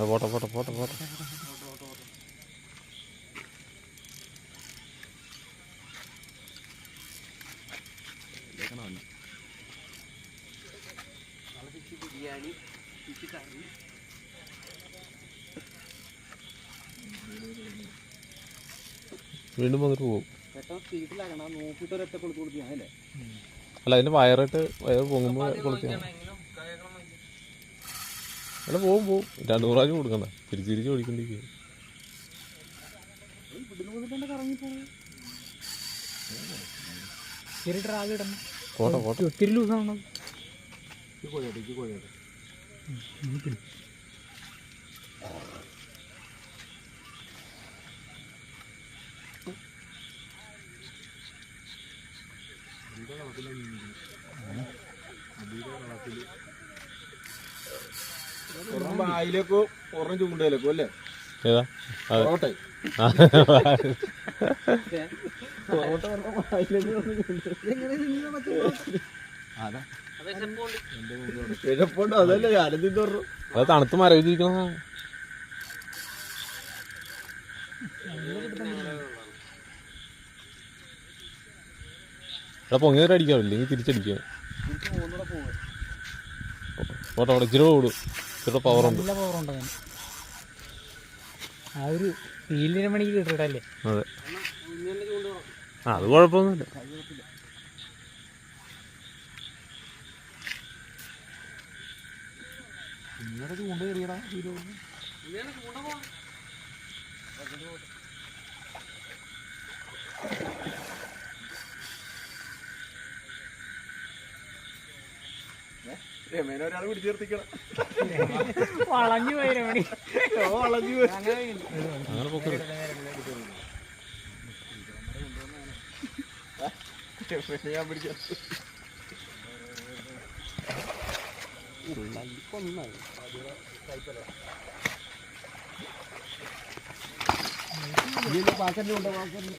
പോട്ടെ പോട്ടെ പോട്ടെ പോട്ടെ. ബിരിയാണി കറി വീണ്ടും വന്നിട്ട് പോകും പെട്ടെന്ന് സ്പീഡിലാക്കണം നോക്കിയിട്ട് ഒരൊറ്റ കൊടുത്തു കൊടുത്തു അല്ല അതിന്റെ വയറിട്ട് വയറ് പൊങ്ങുമ്പോൾ കൊടുക്കുക അല്ല പോവും പോവും. രണ്ടു പ്രാവശ്യം കൊടുക്കണ്ട. തിരിച്ച് തിരിച്ച് പോട്ടെ ഒത്തിരി ലൂസാണോ ഒരെണ്ണം വായിലേക്കോ ഒരെണ്ണം ചൂണ്ടയിലേക്കോ അല്ലേ? ഏതാ? അതെ. പൊറോട്ടെ. പൊറോട്ട ഒരെണ്ണം വായിലേക്ക് അത്. വിശപ്പുണ്ട് കിഴപ്പുണ്ട് അതല്ലേ ഞാനും തിന്നു അത് തണുത്ത് മരവിച്ചിരിക്കണ എടാ പൊങ്ങിയത് അടിക്കാം ഇല്ലെങ്കിൽ തിരിച്ചടിക്കുക പോകും പോട്ടെ അവിടെ ഇച്ചിരി ഓടും ഇച്ചിരി നല്ല പവർ ഉണ്ട് ആ ഒരു ഫീലിന് മണിക്ക് കിട്ടിട്ടല്ലേ അതെ. ചൂണ്ട ആ അത് കുഴപ്പമൊന്നുമില്ല. ഇങ്ങനെ ചൂണ്ട പോകണം രമേനെ ഒരാൾ പിടിച്ചേർത്തിക്കണം വളഞ്ഞു പോയി രമണി. വളഞ്ഞു പോയി. അങ്ങനെ പൊക്കരുത്. രമേനെ ഞാൻ പിടിക്കാം ഒന്നായി പാക്കറ്റിലുണ്ടോ പാക്കറ്റിൽ